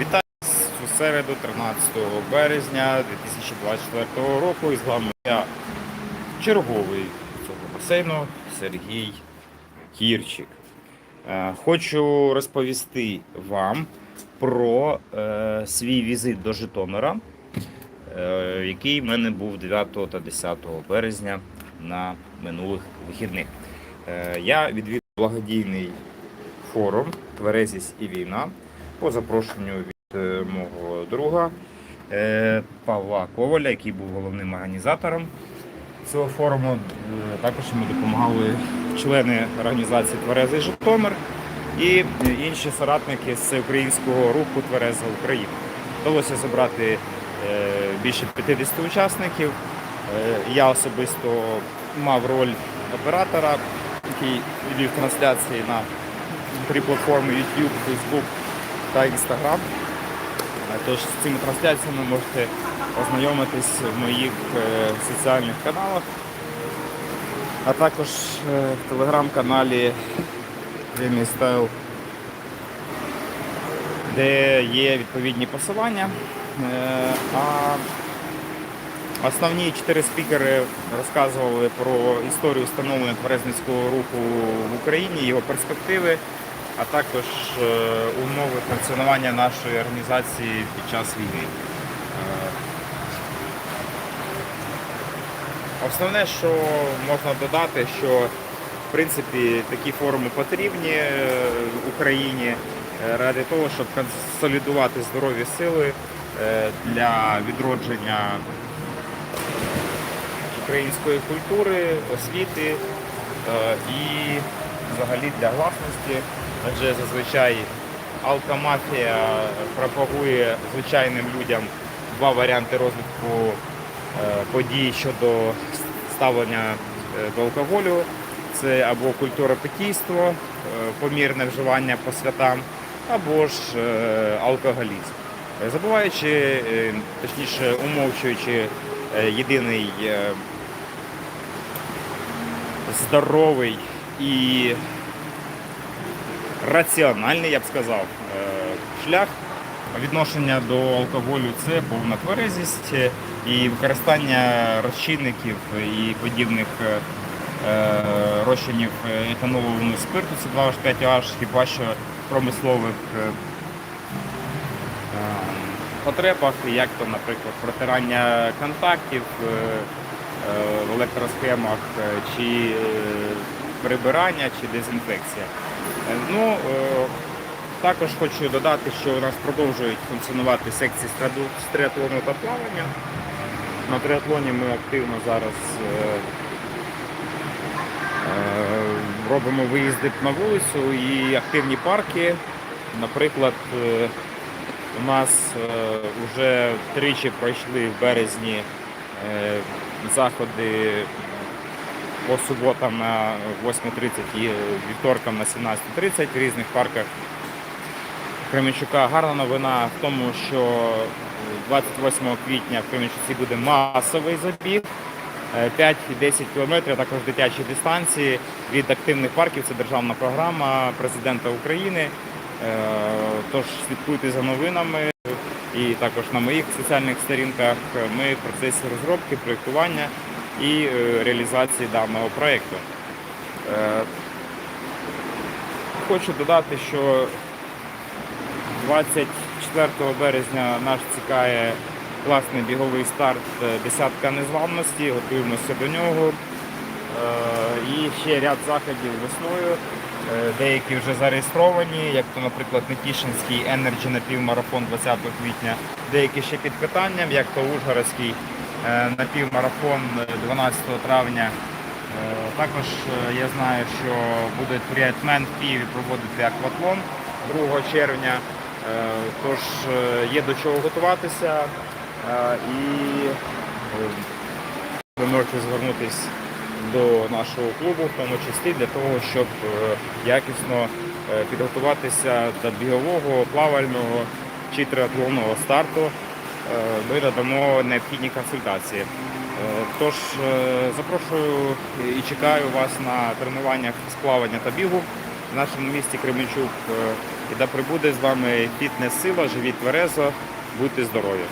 Вітаю вас у середу 13 березня 2024 року. І з вами я черговий цього басейну Сергій Кірчик. Е, Хочу розповісти вам про е, свій візит до Житомира, е, який в мене був 9 та 10 березня на минулих вихідних. Я відвідав благодійний форум Тверезість і війна по запрошенню від е, мого друга е, Павла Коваля, який був головним організатором цього форуму. Е, Також йому допомагали члени організації Тверезий Житомир і інші соратники з українського руху Твереза Україна. Вдалося зібрати більше 50 учасників. Я особисто мав роль оператора, який вів трансляції на три платформи YouTube, Facebook та Instagram. Е, Тож з цими трансляціями можете ознайомитись в моїх е, соціальних каналах, а також е, в телеграм-каналі Вільний Стайл, де є відповідні посилання. А Основні чотири спікери розказували про історію становлення тверезницького руху в Україні, його перспективи, а також е, умови функціонування нашої організації під час війни. Е, Основне, що можна додати, що в принципі такі форуми потрібні е, Україні ради того, щоб консолідувати здорові сили для відродження української культури, освіти і взагалі для власності. Адже зазвичай алкомафія пропагує звичайним людям два варіанти розвитку е, подій щодо ставлення е, до алкоголю. Це або культура питійство, е, помірне вживання по святам, або ж алкоголізм. Забуваючи, точніше умовчуючи єдиний здоровий і раціональний, я б сказав, е, шлях відношення до алкоголю це повна тверезість е, і використання розчинників і подібних е, розчинів етанолового спирту, це 2H5OH, хіба що промислових потребах, як то, наприклад, протирання контактів в електросхемах е, чи е, прибирання чи дезінфекція. Е, Ну, е, також хочу додати, що у нас продовжують функціонувати секції з триатлону та плавання. На триатлоні ми активно зараз е, е, робимо виїзди на вулицю і активні парки. Наприклад, е, у нас вже тричі пройшли в березні е, заходи по суботам на 8.30 і вівторкам на 17.30 в різних парках Кременчука. Гарна новина в тому, що 28 квітня в Кременчуці буде масовий забіг. Е, 5 і 10 кілометрів, також дитячі дистанції від активних парків. Це державна програма президента України. Е, Тож слідкуйте за новинами і також на моїх соціальних сторінках. Ми в процесі розробки, проєктування і е, реалізації даного проєкту. Е, Хочу додати, що 24 березня нас чекає класний біговий старт е, десятка незламності, готуємося до нього. І ще ряд заходів весною. Е, Деякі вже зареєстровані, як то, наприклад, Нетішинський Energy напівмарафон 20 квітня, деякі ще під питанням, як то Ужгородський е, напівмарафон е, 12 травня. Е, Також я знаю, що буде Тріатмен в Києві проводити акватлон 2 червня. Тож є до чого готуватися і ви можете звернутися до нашого клубу, в тому числі для того, щоб е, якісно е, підготуватися до бігового, плавального чи триатлонного старту. Е, Ми надамо необхідні консультації. Тож запрошую і чекаю вас на тренуваннях з плавання та бігу в нашому місті Кременчук. І да прибуде з вами фітнес-сила, живіть тверезо, будьте здорові!